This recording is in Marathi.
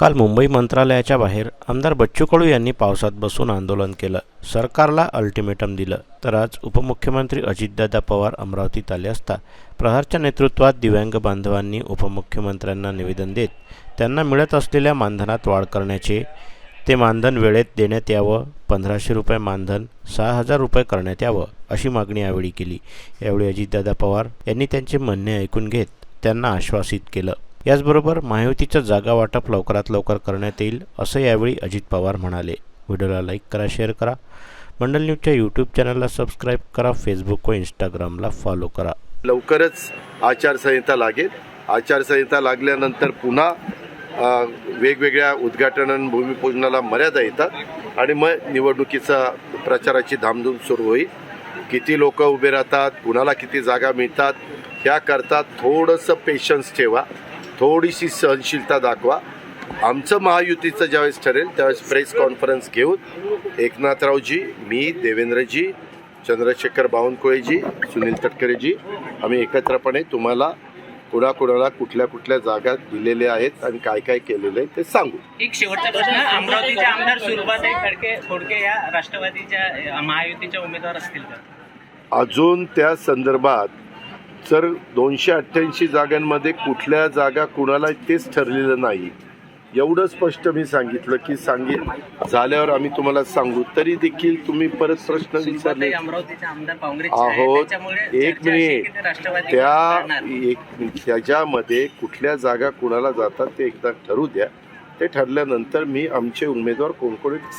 काल मुंबई मंत्रालयाच्या बाहेर आमदार बच्चू कडू यांनी पावसात बसून आंदोलन केलं. सरकारला अल्टिमेटम दिलं तर आज उपमुख्यमंत्री अजितदादा पवार अमरावतीत आले असता प्रहारच्या नेतृत्वात दिव्यांग बांधवांनी उपमुख्यमंत्र्यांना निवेदन देत त्यांना मिळत असलेल्या मानधनात वाढ करण्याचे ते मानधन वेळेत देण्यात यावं पंधराशे रुपये मानधन सहा हजार रुपये करण्यात यावं अशी मागणी यावेळी केली. यावेळी अजितदादा पवार यांनी त्यांचे म्हणणे ऐकून घेत त्यांना आश्वासित केलं. याचबरोबर महायुतीचं जागा वाटप लवकरात लवकर करण्यात येईल असं यावेळी अजित पवार म्हणाले. व्हिडिओला लाईक करा शेअर करा. मंडल न्यूजच्या यूट्यूब चॅनलला सबस्क्राईब करा फेसबुक व इंस्टाग्रामला फॉलो करा. लवकरच आचारसंहिता लागेल. आचारसंहिता लागल्यानंतर पुन्हा वेगवेगळ्या उद्घाटन भूमिपूजनाला मर्यादा येतात आणि मग निवडणुकीचा प्रचाराची धामधूम सुरू होईल. किती लोक उभे राहतात कुणाला किती जागा मिळतात त्याकरता थोडंसं पेशन्स ठेवा. थोडीशी सहनशीलता दाखवा. आमचं महायुतीचं ज्यावेळेस ठरेल त्यावेळेस प्रेस कॉन्फरन्स घेऊन एकनाथरावजी मी देवेंद्रजी चंद्रशेखर बावनकुळेजी सुनील तटकरेजी आम्ही एकत्रपणे तुम्हाला कुणाकुणाला कुठल्या कुठल्या जागा दिलेल्या आहेत आणि काय काय केलेलं आहे ते सांगू. एक शेवटचा प्रश्न अमरावतीचे आमदार सुरभाताई खडके खोडके या राष्ट्रवादीच्या महायुतीच्या उमेदवार असतील का? अजून त्या संदर्भात जर दोनशे अठ्ठ्याऐंशी जागांमध्ये कुठल्या जागा कुणाला तेच ठरलेलं नाही. एवढं स्पष्ट मी सांगितलं की सांगित झाल्यावर आम्ही तुम्हाला सांगू. तरी देखील तुम्ही परत प्रश्न विचारले. आहेत. एक मिनिट. त्या. एक त्याच्यामध्ये कुठल्या जागा कुणाला जातात ते एकदा ठरू द्या. ते ठरल्यानंतर मी आमचे उमेदवार कोण कोण आहेत